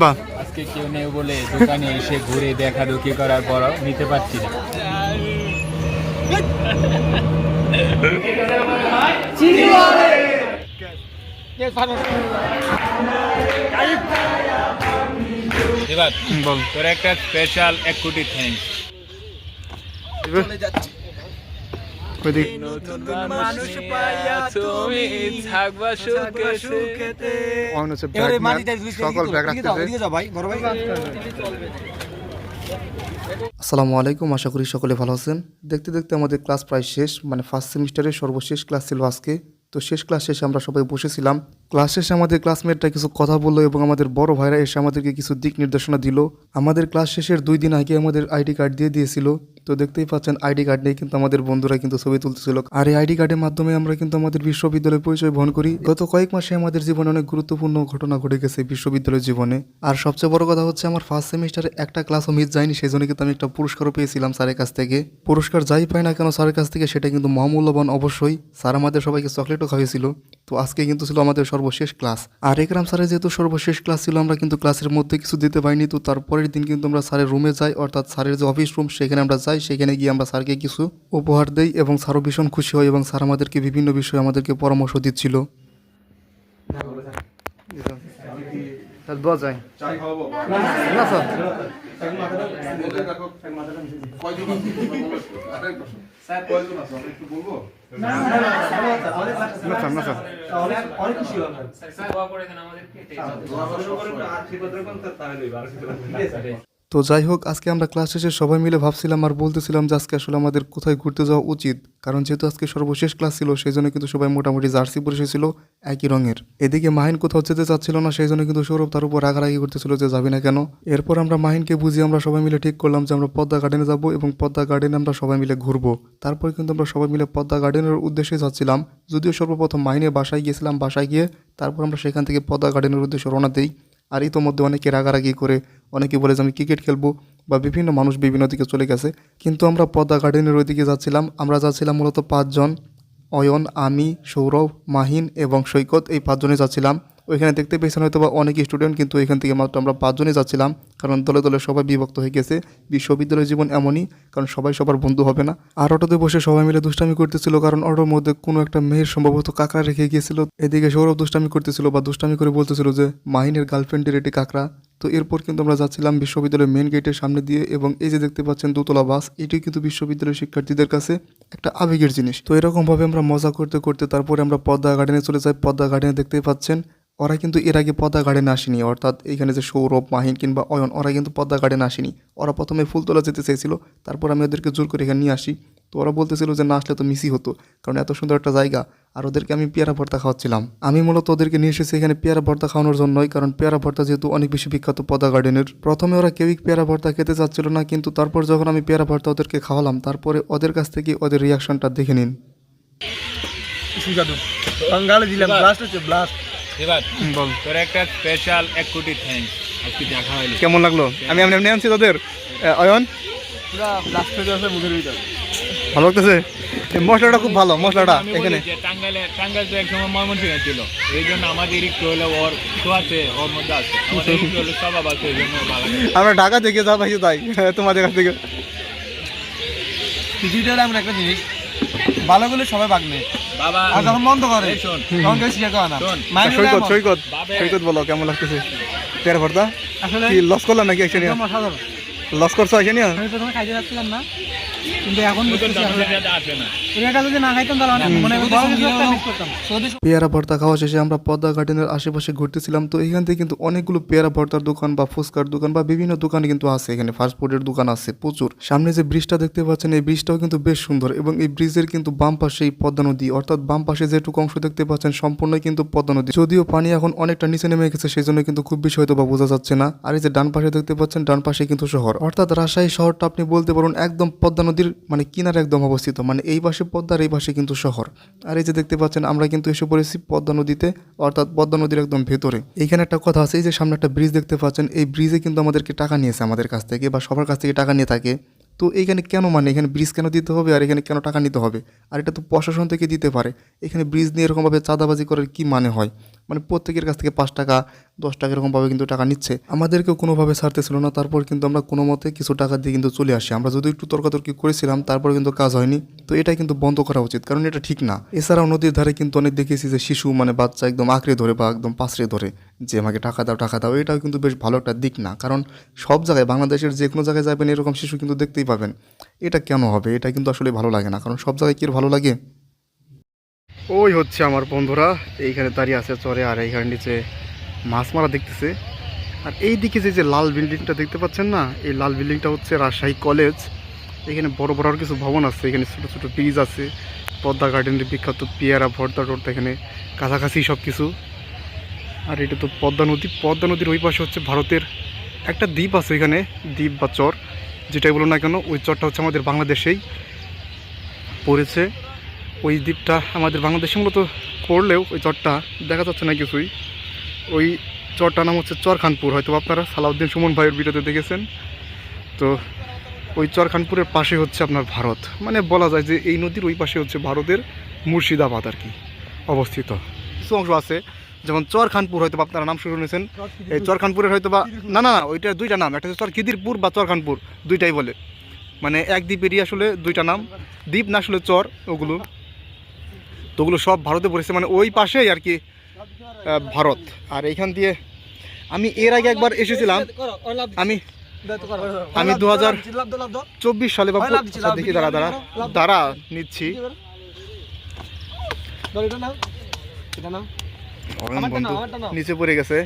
বাহ আজকে কেউ নেই বলে দোকানে এসে ঘুরে দেখা দুঃখি করার পর নিতে পারছি না। এবার তোর একটা স্পেশাল এক কোটি থ্যাঙ্কস ওইদিক মানুষ পাইয়া তুমি থাকবা সুখে অন হচ্ছে ব্যাগ ম্যান, সকল ব্যাগ আসসালামু আলাইকুম আশা করি সকলে ভালো আছেন। দেখতে দেখতে আমাদের ক্লাস প্রায় শেষ মানে ফার্স্ট সেমিস্টারের সর্বশেষ ক্লাস ছিল আজকে। তো শেষ ক্লাস শেষে আমরা সবাই বসেছিলাম। ক্লাস শেষে আমাদের ক্লাসমেটরা কিছু কথা বলল এবং আমাদের বড় ভাইরা এসে আমাদেরকে কিছু দিক নির্দেশনা দিল। আমাদের ক্লাস শেষের দুই দিন আগে আমাদের আইডি কার্ড দিয়ে দিয়েছিল। তো দেখতেই পাচ্ছেন আইডি কার্ড নিয়ে কিন্তু আমাদের বন্ধুরা কিন্তু ছবি তুলতেছিল। আর এই আইডি কার্ডের মাধ্যমে আমরা কিন্তু আমাদের বিশ্ববিদ্যালয়ের পরিচয় বহন করি। গত কয়েক মাসে আমাদের জীবনে অনেক গুরুত্বপূর্ণ ঘটনা ঘটে গেছে বিশ্ববিদ্যালয় জীবনে। আর সবচেয়ে বড় কথা হচ্ছে, আমার ফার্স্ট সেমিস্টারে একটা ক্লাসও মিস যায়নি সেই জন্য কিন্তু আমি একটা পুরস্কারও পেয়েছিলাম স্যারের কাছ থেকে। পুরস্কার যাই পাই না কেন স্যারের কাছ থেকে, সেটা কিন্তু মহামূল্যবান অবশ্যই। স্যার আমাদের সবাইকে চকলেটও খাওয়িয়েছিল তো আজকে কিন্তু ছিল আমাদের সর্বশেষ ক্লাস। আর একরাম স্যারের যেহেতু সর্বশেষ ক্লাস ছিল, আমরা কিন্তু ক্লাসের মধ্যে কিছু দিতে পারিনি, তো তারপরের দিন কিন্তু আমরা স্যারের রুমে যাই, অর্থাৎ স্যারের যে অফিস রুম সেখানে আমরা যাই, সেখানে গিয়ে আমরা স্যারকে কিছু উপহার দেই এবং স্যারও ভীষণ খুশি হয় এবং স্যার আমাদেরকে বিভিন্ন বিষয়ে আমাদেরকে পরামর্শ দিচ্ছিল। যায়। না স্যার। না স্যার না স্যার তো যাই হোক, আজকে আমরা ক্লাস শেষে সবাই মিলে ভাবছিলাম আর বলতেছিলাম যে আজকে আসলে আমাদের কোথায় ঘুরতে যাওয়া উচিত। কারণ যেহেতু আজকে সর্বশেষ ক্লাস ছিল, সেই জন্য কিন্তু সবাই মোটামুটি জার্সি পরে এসেছিল, একই রঙের। এদিকে মাহিন কোথাও যেতে চাচ্ছিল না, সেই জন্য কিন্তু সৌরভ তার উপর রাগারাগি করতেছিল যে যাবি না কেন। এরপর আমরা মাহিনকে বুঝিয়ে আমরা সবাই মিলে ঠিক করলাম যে আমরা পদ্মা গার্ডেনে যাব এবং পদ্মা গার্ডেনে আমরা সবাই মিলে ঘুরবো। তারপর কিন্তু আমরা সবাই মিলে পদ্মা গার্ডেনের উদ্দেশ্যে যাচ্ছিলাম, যদিও সর্বপ্রথম মাহিনের বাসায় গিয়েছিলাম, বাসায় গিয়ে তারপর আমরা সেখান থেকে পদ্মা গার্ডেনের উদ্দেশ্যে রওনা দিই। আর ইতোমধ্যে অনেকে রাগারাগি করে অনেকে বলে যে আমি ক্রিকেট খেলব বা বিভিন্ন মানুষ বিভিন্ন দিকে চলে গেছে। কিন্তু আমরা পদ্মা গার্ডেনের ওইদিকে যাচ্ছিলাম। আমরা যাচ্ছিলাম মূলত পাঁচজন, অয়ন, আমি, সৌরভ, মাহিন এবং সৈকত এই পাঁচজনে যাচ্ছিলাম। ওইখানে দেখতে পেয়েছেন হয়তো বা অনেক স্টুডেন্ট কিন্তু এখান থেকে মাত্র আমরা পাঁচজনই যাচ্ছিলাম। কারণ দলে দলে সবাই বিভক্ত হয়ে গেছে। বিশ্ববিদ্যালয় জীবন এমনই, কারণ সবাই সবার বন্ধু হবে না। আর অটোতে বসে সবাই মিলে দুষ্টামি করতেছিল কারণ অটোর মধ্যে কোনো একটা মেয়ের সম্ভবত কাঁকড়া রেখে গিয়েছিল। এদিকে সৌরভ দুষ্টামি করতেছিল বা দুষ্টামি করে বলতেছিল যে মাহিনের গার্লফ্রেন্ডের এটি কাঁকড়া। তো এরপর কিন্তু আমরা যাচ্ছিলাম বিশ্ববিদ্যালয়ের মেন গেটের সামনে দিয়ে এবং এই যে দেখতে পাচ্ছেন দোতলা বাস, এটি কিন্তু বিশ্ববিদ্যালয়ের শিক্ষার্থীদের কাছে একটা আবেগের জিনিস। তো এরকমভাবে আমরা মজা করতে করতে তারপরে আমরা পদ্মা গার্ডেনে চলে যাই। পদ্মা গার্ডেনে দেখতে পাচ্ছেন, ওরা কিন্তু এর আগে পদ্মা গার্ডেনে আসেনি। অর্থাৎ এখানে যে সৌরভ, মাহিন কিংবা অয়ন, ওরা কিন্তু পদ্মা গার্ডেনে আসেনি। ওরা প্রথমে ফুলতলা যেতে চেয়েছিল তারপর আমি ওদেরকে জোর করে এখানে নিয়ে আসি। তো ওরা বলতেছিল যে না আসলে তো মিসই হতো কারণ এত সুন্দর একটা জায়গা আর ওদেরকে আমি পেয়ারা ভর্তা খাওয়াচ্ছিলাম। আমি মূলত ওদেরকে নিয়ে এসেছি এখানে পেয়ারা ভর্তা খাওয়ানোর জন্যই কারণ পেয়ারা ভর্তা যেহেতু অনেক বেশি বিখ্যাত পদা গার্ডেনের প্রথমে ওরা কেউই পেয়ারা ভর্তা খেতে চাচ্ছিল না কিন্তু তারপর যখন আমি পেয়ারা ভর্তা ওদেরকে খাওয়ালাম তারপরে ওদের কাছ থেকে ওদের রিয়াকশনটা দেখে নিন। বাঙ্গালে দিলাম ব্লাস্ট হচ্ছে ব্লাস্ট এবার বল। তোর একটা স্পেশাল এক কোটি থ্যাঙ্কস আজকে দেখা হইল কেমন লাগল? আমি আমি এমনি আনছি তোদের। অয়ন? পুরো ব্লাস্ট হয়ে যাচ্ছে মুখের ভিতর। ভালো লাগতেছে? এই মশলাটা খুব ভালো মশলাটা এখানে। টাঙ্গাইলে টাঙ্গাইল তো একসময় ময়মনসিংহে ছিল। এই জন্য আমাদের একটু হলে ওর আছে ওর মধ্যে আছে। আমাদের একটু হলে স্বভাব আছে এই জন্য ভালো আমরা ঢাকা থেকে যা পাইছি তাই তোমাদের কাছ থেকে। এমন একটা জিনিস ভালো করলে সবাই বাগনে বাবা। আর যখন বন্ধ করে তখন কেউ না। সৈকত সৈকত সৈকত বলো কেমন লাগতেছে? পেয়ার ভর্তা? আসলে লস করলাম নাকি অসাধারণ। লস করছ নিয়ে? আমি প্রথমে খাইতে যাচ্ছিলাম না কিন্তু এখন নতুন বুঝতেছি দামের আসলে। সাথে আসে না এটা যদি না খাইতাম তাহলে অনেক মানে পেয়ারা ভর্তা খাওয়া শেষে আমরা পদ্মা গার্ডেনের আশেপাশে ঘুরতেছিলাম। তো এখান থেকে কিন্তু অনেকগুলো পেয়ারা ভর্তার দোকান বা ফুচকার দোকান বা বিভিন্ন দোকান কিন্তু আছে এখানে। ফাস্ট ফুডের দোকান আছে প্রচুর। সামনে যে ব্রিজটা দেখতে পাচ্ছেন এই ব্রিজটাও কিন্তু বেশ সুন্দর এবং এই ব্রিজের কিন্তু বাম পাশে এই পদ্মা নদী অর্থাৎ বাম পাশে যেটুকু অংশ দেখতে পাচ্ছেন সম্পূর্ণই কিন্তু পদ্মা নদী। যদিও পানি এখন অনেকটা নিচে নেমে গেছে সেই জন্য কিন্তু খুব বেশি হয়তো বা বোঝা যাচ্ছে না। আর এই যে ডান পাশে দেখতে পাচ্ছেন ডান পাশে কিন্তু শহর। অর্থাৎ রাজশাহী শহরটা আপনি বলতে পারেন একদম পদ্মা নদীর মানে কিনারে একদম অবস্থিত। মানে এই পাশে পদ্মার এই পাশে কিন্তু শহর। আর এই যে দেখতে পাচ্ছেন, আমরা কিন্তু এসে পড়েছি পদ্মা নদীতে, অর্থাৎ পদ্মা নদীর একদম ভেতরে। এইখানে একটা কথা আছে, এই যে সামনে একটা ব্রিজ দেখতে পাচ্ছেন, এই ব্রিজে কিন্তু আমাদেরকে টাকা নিয়েছে আমাদের কাছ থেকে বা সবার কাছ থেকে টাকা নিয়ে থাকে। তো এইখানে কেন মানে? এখানে ব্রিজ কেন দিতে হবে আর এখানে কেন টাকা নিতে হবে? আর এটা তো প্রশাসন থেকে দিতে পারে। এখানে ব্রিজ নিয়ে এরকমভাবে চাঁদাবাজি করার কি মানে হয়? মানে প্রত্যেকের কাছ থেকে পাঁচ টাকা, দশ টাকা এরকমভাবে কিন্তু টাকা নিচ্ছে। আমাদেরকেও কোনোভাবে ছাড়তেছিল না, তারপর কিন্তু আমরা কোনো মতে কিছু টাকা দিয়ে কিন্তু চলে আসি। আমরা যদি একটু তর্কাতর্কি করেছিলাম, তারপর কিন্তু কাজ হয়নি। তো এটা কিন্তু বন্ধ করা উচিত, কারণ এটা ঠিক না। এছাড়াও নদীর ধারে কিন্তু অনেক দেখেছি যে শিশু মানে বাচ্চা একদম আঁকড়ে ধরে বা একদম পাশড়ে ধরে, যে আমাকে টাকা দাও টাকা দাও, এটাও কিন্তু বেশ ভালো একটা দিক না। কারণ সব জায়গায় বাংলাদেশের যে কোনো জায়গায় যাবেন, এরকম শিশু কিন্তু দেখতেই পাবেন। এটা কেন হবে? এটা কিন্তু আসলে ভালো লাগে না, কারণ সব জায়গায় কি ভালো লাগে? ওই হচ্ছে আমার বন্ধুরা, এইখানে দাঁড়িয়ে আছে চরে আর এইখানে নিচে মাছ মারা দেখতেছে। আর এই দিকে যে যে লাল বিল্ডিংটা দেখতে পাচ্ছেন না, এই লাল বিল্ডিংটা হচ্ছে রাজশাহী কলেজ। এখানে বড় বড় কিছু ভবন আছে, এখানে ছোটো ছোটো ব্রিজ আছে, পদ্মা গার্ডেনের বিখ্যাত পেয়ারা, ভর্তা টর্তা, এখানে কাছাকাছি সব কিছু আর এটা তো পদ্মা নদী, পদ্মা নদীর ওই পাশে হচ্ছে ভারতের একটা দ্বীপ আছে এখানে দ্বীপ বা চর, যেটাই বলো না কেন, ওই চরটা হচ্ছে আমাদের বাংলাদেশেই পড়েছে। ওই দ্বীপটা আমাদের বাংলাদেশে মূলত পড়লেও ওই চরটা দেখা যাচ্ছে না কিছুই। ওই চরটার নাম হচ্ছে চরখানপুর হয়তো আপনারা সালাউদ্দিন সুমন ভাইয়ের ভিডিওতে দেখেছেন। তো ওই চরখানপুরের পাশে হচ্ছে আপনার ভারত। মানে বলা যায় যে এই নদীর ওই পাশে হচ্ছে ভারতের মুর্শিদাবাদ আর কি অবস্থিত। কিছু অংশ আছে, যেমন চরখানপুর হয়তো আপনারা নাম শুনেছেন। এই চরখানপুরের হয়তো বা না না না, ওইটা দুইটা নাম, একটা হচ্ছে চর খিদিরপুর বা চরখানপুর, দুইটাই বলে। মানে এক দ্বীপেরই আসলে দুইটা নাম। দ্বীপ না আসলে চর, ওগুলো। তো ওগুলো সব ভারতে পড়েছে মানে ওই পাশেই আর কি ভারত। আর এইখান দিয়ে আমি এর আগে একবার এসেছিলাম। আমি আমি দু হাজার চব্বিশ সালে বা দেখি দাঁড়া দাঁড়া। দাঁড়া নিচ্ছি। নিচে পড়ে গেছে।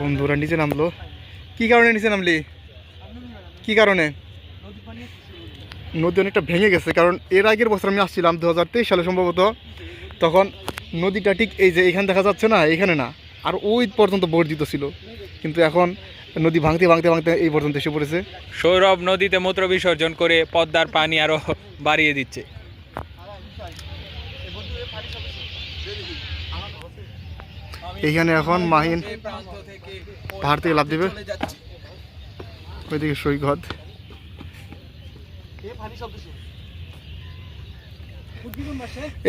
বন্ধুরা নিচে নামলো। কি কারণে নিচে নামলি? কি কারণে? নদী অনেকটা ভেঙে গেছে কারণ এর আগের বছর আমি আসছিলাম দু হাজার তেইশ সালে সম্ভবত। তখন নদীটা ঠিক এই যে এখানে দেখা যাচ্ছে না এখানে না। আর ওই পর্যন্ত বর্ধিত ছিল। কিন্তু এখন নদী ভাঙতে ভাঙতে ভাঙতে এই পর্যন্ত এসে পড়েছে। সৌরভ নদীতে মূত্র বিসর্জন করে পদ্মার পানি আরও বাড়িয়ে দিচ্ছে। এইখানে এখন মাহিন পাহাড় থেকে লাভ দিবে। ওইদিকে সৈকত।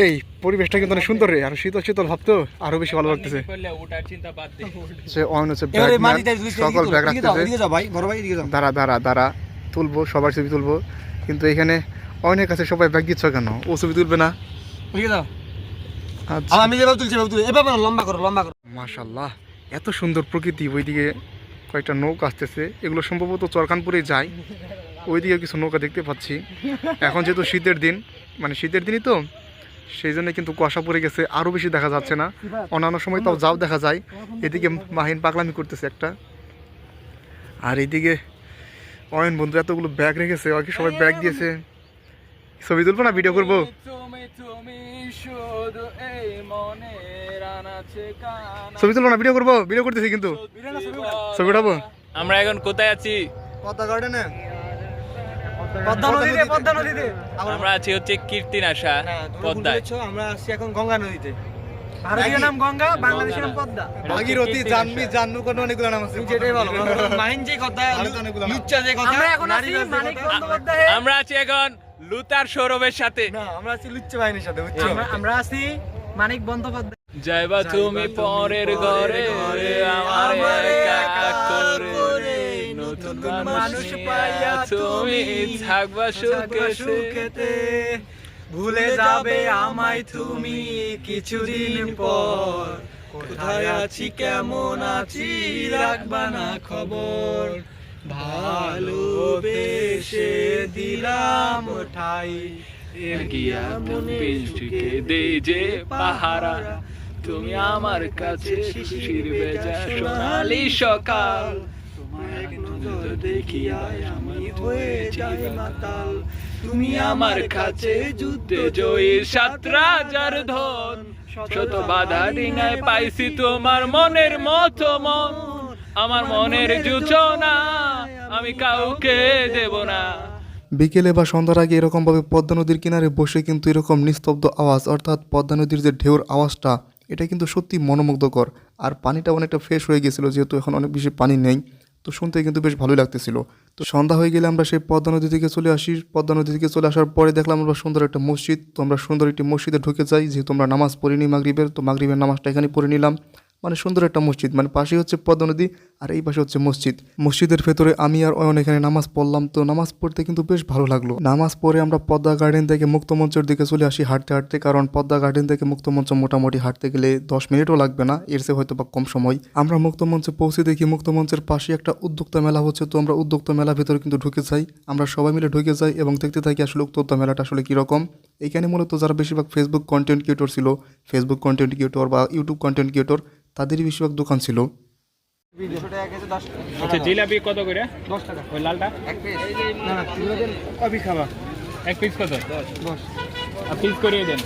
এই পরিবেশটা কিন্তু অনেক সুন্দর রে। আর শীতল শীতল ভাবতো আরও বেশি ভালো লাগতেছে। সে হচ্ছে সকল ব্যাগ রাখতেছে। দাঁড়া দাঁড়া দাঁড়া। তুলবো সবার ছবি তুলবো। কিন্তু এখানে অনেক আছে সবাই ব্যাগ দিচ্ছ কেন? ও ছবি তুলবে না। আচ্ছা। আমি যেভাবে তুলছি লম্বা করো লম্বা করো। মাশাল্লাহ এত সুন্দর প্রকৃতি ওইদিকে। কয়েকটা নৌকা আসতেছে। এগুলো সম্ভবত চরকানপুরে যায়। ওইদিকে কিছু নৌকা দেখতে পাচ্ছি। এখন যেহেতু শীতের দিন মানে শীতের দিনই তো, সেই জন্য কিন্তু কুয়াশা পড়ে গেছে। আরও বেশি দেখা যাচ্ছে না। অন্যান্য সময় তাও যাও দেখা যায়। এদিকে মাহিন পাগলামি করতেছে একটা। আর এইদিকে অয়ন বন্ধু এতগুলো ব্যাগ রেখেছে। আর কি সবাই ব্যাগ দিয়েছে। ছবি তুলবো না ভিডিও করব? ছবি তুলবো না ভিডিও করব? ভিডিও করতেছি কিন্তু। ছবি উঠাবো? আমরা এখন কোথায় আছি? পদ্মা গার্ডেনে পদ্মা নদীতে আমরা আছি হচ্ছে কীর্তিনাশা পদ্মায়। আমরা আসছি এখন গঙ্গা নদীতে। ভারতীয় নাম গঙ্গা বাংলাদেশের নাম পদ্মা। ভাগীরথী জানবি জান্নু কোনো অনেকগুলো নাম আছে। যেটাই বলো মাহিন যে কথা আরও তো অনেকগুলো নাম। লুচ্চা যে কথা আমরা এখন আছি মানিক বন্দ্যোপাধ্যায় আমরা আছি এখন লুতার সৌরভের সাথে। না আমরা আছি লুচ্চা বাহিনীর সাথে বুঝছ? আমরা আছি মানিক বন্দ্যোপাধ্যায় যাইবা তুমি পরের ঘরে আমার একা করে নতুন মানুষ পাইয়া তুমি থাকবা সুখে সুখে ভুলে যাবে আমায় তুমি কিছুদিন পর। কোথায় আছি কেমন আছি রাখবা না খবর। ভালোবেসে দিলাম ঠাই। গিয়া পিঞ্চুকে দে যে পাহারা। তুমি আমার কাছে শিশির বেজা সোনালি সকাল। তুমি আমার কাছে যুদ্ধে জয়ী সাত রাজার ধন। শত বাধা ডিঙায় পাইছি তোমার মনের মতো মন। আমার মনের জুচনা আমি কাউকে দেব না। বিকেলে বা সন্ধ্যার আগে এরকমভাবে পদ্মা নদীর কিনারে বসে কিন্তু এরকম নিস্তব্ধ আওয়াজ, অর্থাৎ পদ্মা নদীর যে ঢেউর আওয়াজটা এটা কিন্তু সত্যি মনোমুগ্ধকর। আর পানিটা অনেকটা ফ্রেশ হয়ে গেছিল, যেহেতু এখন অনেক বেশি পানি নেই। তো শুনতে কিন্তু বেশ ভালোই লাগতেছিল। তো সন্ধ্যা হয়ে গেলে আমরা সেই পদ্মা নদী থেকে চলে আসি। পদ্মা নদী থেকে চলে আসার পরে দেখলাম আমরা সুন্দর একটা মসজিদ। তো আমরা সুন্দর একটি মসজিদে ঢুকে যাই। যেহেতু আমরা নামাজ পড়িনি মাগরীবের, তো মাগরীবের নামাজটা এখানে পড়ে নিলাম। মানে সুন্দর একটা মসজিদ। মানে পাশেই হচ্ছে পদ্মা নদী। আর এই পাশে হচ্ছে মসজিদ। মসজিদের ভেতরে আমি আর অয়ন এখানে নামাজ পড়লাম, তো নামাজ পড়তে কিন্তু বেশ ভালো লাগল। নামাজ পড়ে আমরা পদ্মা গার্ডেন থেকে মুক্তমঞ্চের দিকে চলে আসি হাঁটতে হাঁটতে, কারণ পদ্মা গার্ডেন থেকে মুক্তমঞ্চ মোটামুটি হাঁটতে গেলে দশ মিনিটও লাগবে না, এর চেয়ে হয়তো বা কম সময়। আমরা মুক্তমঞ্চে পৌঁছে দেখি মুক্তমঞ্চের পাশে একটা উদ্যোক্তা মেলা হচ্ছে, তো আমরা উদ্যোক্তা মেলা ভেতরে কিন্তু ঢুকে যাই। আমরা সবাই মিলে ঢুকে যাই এবং দেখতে থাকি আসলে উদ্যোক্তা মেলাটা আসলে কীরকম। এখানে মূলত যারা বেশিরভাগ ফেসবুক কন্টেন্ট ক্রিয়েটর ছিল ফেসবুক কন্টেন্ট ক্রিয়েটর বা ইউটিউব কন্টেন্ট ক্রিয়েটর তাদেরই বেশিরভাগ দোকান ছিল। আচ্ছা জিলাপি কত করে? ওই লালটা? এক পিস কবি খাবা। এক পিস কত? পিস করিয়ে দেন।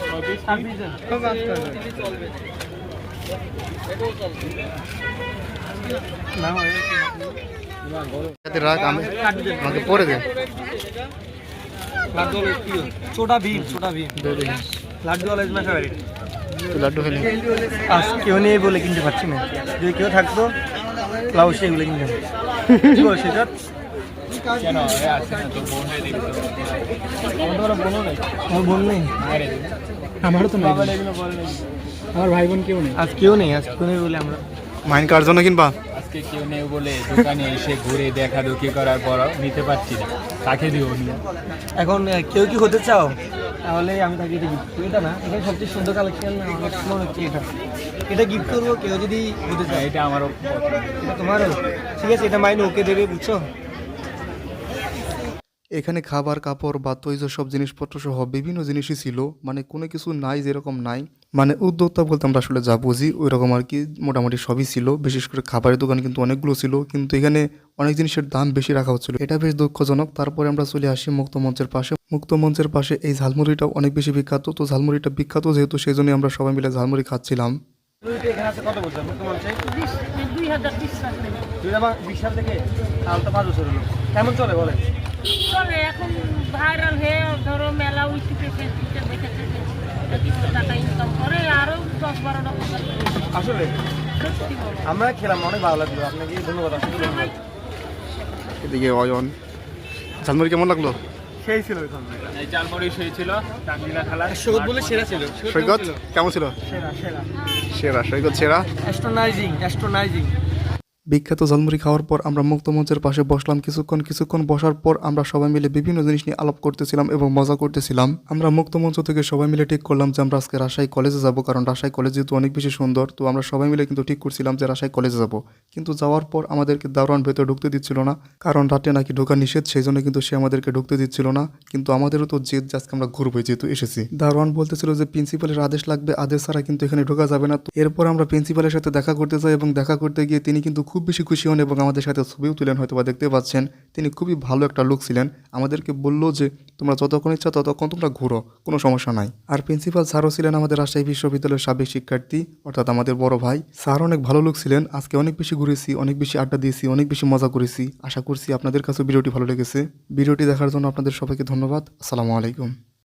লাড্ডু অলওয়েজ লাড্ডু কেউ নেই বলে কিনতে পারছি না। যদি কেউ থাকতো কি কেন? আমার বোন নেই। আমারও তো নেই। আমার ভাই বোন কেউ নেই। আজ কেউ নেই আজ কেউ নেই বলে আমরা। মাইন কার জন্য কিনবা? আজকে কেউ নেই বলে দোকানে এসে ঘুরে দেখা দুকি করার পর নিতে পারছি না। তাকে দিও নিয়ে এখন কেউ কি হতে চাও? তাহলে আমি তাকে এটা গিফট করি। এটা না এখানে সবচেয়ে সুন্দর কালেকশন আমার মনে হচ্ছে এটা। এটা গিফট করব কেউ যদি হতে চায়। এটা আমারও এটা তোমারও? ঠিক আছে এটা মাইনে ওকে দেবে বুঝছ? এখানে খাবার কাপড় বা তৈজ সব জিনিসপত্র সহ বিভিন্ন জিনিসই ছিল। মানে কোনো কিছু নাই যেরকম নাই। মানে উদ্যোক্তা বলতে আমরা আসলে যা বুঝি ওই রকম আর কি মোটামুটি সবই ছিল। বিশেষ করে খাবারের দোকান কিন্তু অনেকগুলো ছিল কিন্তু এখানে অনেক জিনিসের দাম বেশি রাখা হচ্ছিল। এটা বেশ দুঃখজনক। তারপরে আমরা চলে আসি মুক্ত মঞ্চের পাশে। মুক্ত মঞ্চের পাশে এই ঝালমুড়িটা অনেক বেশি বিখ্যাত। তো ঝালমুড়িটা বিখ্যাত যেহেতু সেই জন্যই আমরা সবাই মিলে ঝালমুড়ি খাচ্ছিলাম। কেমন চলে বলে চলে এখন ভাইরাল হয়ে ধরো মেলা উইটিতে ফেসবুকে দেখেছে যে কিছু টাকা ইনকাম করে আরও দশ বারো টাকা আসলে আমরা খেলাম অনেক ভালো লাগল। আপনাকে ধন্যবাদ আসলে এদিকে অয়ন। ঝালমুড়ি কেমন লাগল? সেই ছিল ওইখান এই চালমুড়ি সেই ছিল টাঙ্গিলা খেলা সৈকত বলে সেরা ছিল। সৈকত কেমন ছিল? সেরা সেরা। সেরা সৈকত সেরা। অ্যাস্ট্রোনাইজিং অ্যাস্ট্রোনাইজিং বিখ্যাত ঝালমুড়ি খাওয়ার পর আমরা মুক্তমঞ্চের পাশে বসলাম। কিছুক্ষণ কিছুক্ষণ বসার পর আমরা সবাই মিলে বিভিন্ন জিনিস নিয়ে আলাপ করতেছিলাম এবং মজা করতেছিলাম। আমরা মুক্তমঞ্চ থেকে সবাই মিলে ঠিক করলাম যে আমরা আজকে রাজশাহী কলেজে যাব, কারণ রাজশাহী কলেজ যেহেতু অনেক বেশি সুন্দর, তো আমরা সবাই মিলে কিন্তু ঠিক করছিলাম যে রাজশাহী কলেজে যাব। কিন্তু যাওয়ার পর আমাদেরকে দারোয়ান ভেতরে ঢুকতে দিচ্ছিল না, কারণ রাতে নাকি ঢোকা নিষেধ, সেই জন্য কিন্তু সে আমাদেরকে ঢুকতে দিচ্ছিল না। কিন্তু আমাদেরও তো জেদ আজকে আমরা ঘুরবো, যেহেতু এসেছি। দারোয়ান বলতেছিল যে প্রিন্সিপালের আদেশ লাগবে, আদেশ ছাড়া কিন্তু এখানে ঢোকা যাবে না। এরপর আমরা প্রিন্সিপালের সাথে দেখা করতে যাই এবং দেখা করতে গিয়ে তিনি কিন্তু খুব বেশি খুশি হন এবং আমাদের সাথে ছবিও তুলেন হয়তো বা দেখতে পাচ্ছেন। তিনি খুবই ভালো একটা লোক ছিলেন। আমাদেরকে বলল যে, তোমরা যতক্ষণ ইচ্ছা ততক্ষণ তোমরা ঘুরো, কোনো সমস্যা নাই। আর প্রিন্সিপাল স্যারও ছিলেন আমাদের রাজশাহী বিশ্ববিদ্যালয়ের সাবেক শিক্ষার্থী, অর্থাৎ আমাদের বড় ভাই। স্যার অনেক ভালো লোক ছিলেন। আজকে অনেক বেশি ঘুরেছি, অনেক বেশি আড্ডা দিয়েছি, অনেক বেশি মজা করেছি। আশা করছি আপনাদের কাছে ভিডিওটি ভালো লেগেছে। ভিডিওটি দেখার জন্য আপনাদের সবাইকে ধন্যবাদ। আসসালামু আলাইকুম।